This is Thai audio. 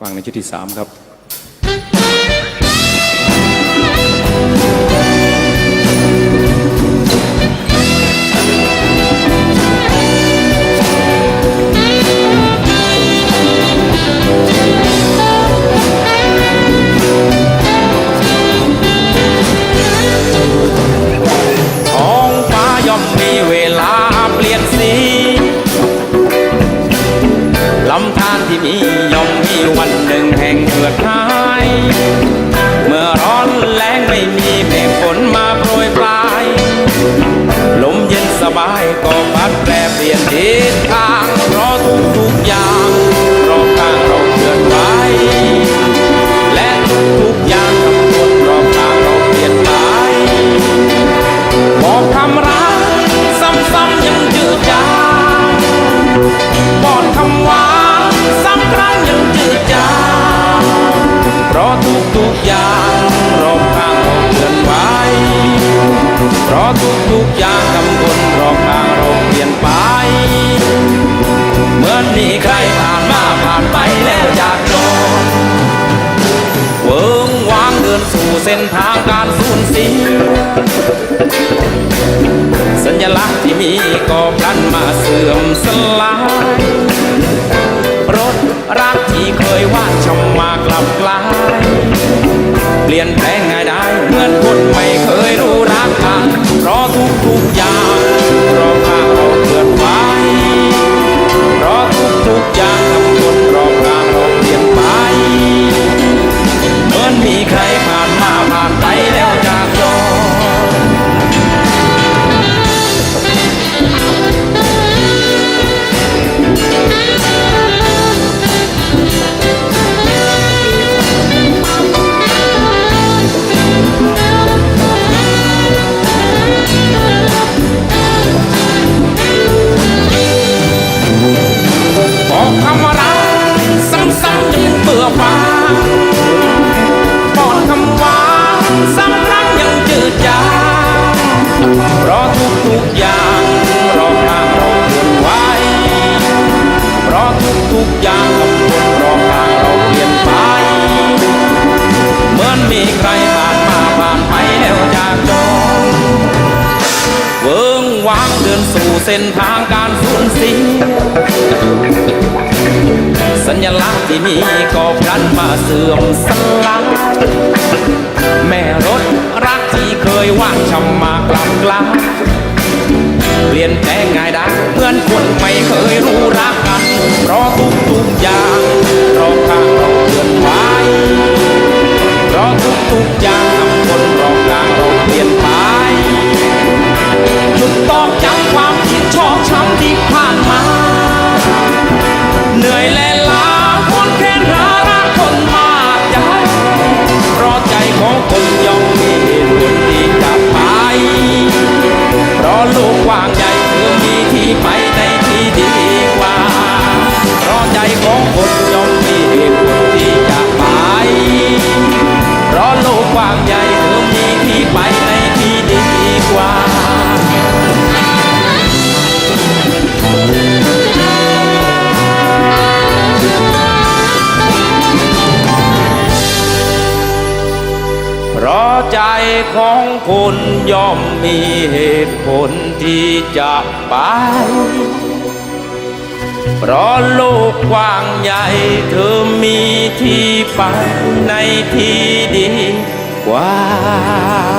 ฟังในชุดที่สามครับ ย่อมมีวันหนึ่งแห่งเกิดหาย เมื่อร้อนแรงไม่มีเมฆฝนมาโปรยปลาย ลมเย็นสบายก็พัดแปรเปลี่ยนทิศทาง ทุกอย่างกำบนรอบข้างเราเปลี่ยนไป เหมือนมีใครผ่านมาผ่านไปแล้วจากโดนเวิงวางเดินสู่เส้นทางการสูญเสียสัญลักษณ์ที่มีก็พลันมาเสื่อมสลาย มีใครผ่านมาผ่านไปแล้ว เส้นทางการสูญเสียสัญลักษณ์ที่มีก็พลันมาเสื่อมสลายแม่รถรักที่เคยว่างชำมากลับกลายเปลี่ยนแปลงง่ายได้ ไปในที่ดีกว่าเพราะใจของคุณย่อมมีเหตุผลที่จะไปเพราะโลกกว้างใหญ่เธอมีที่ไปในที่ดีกว่า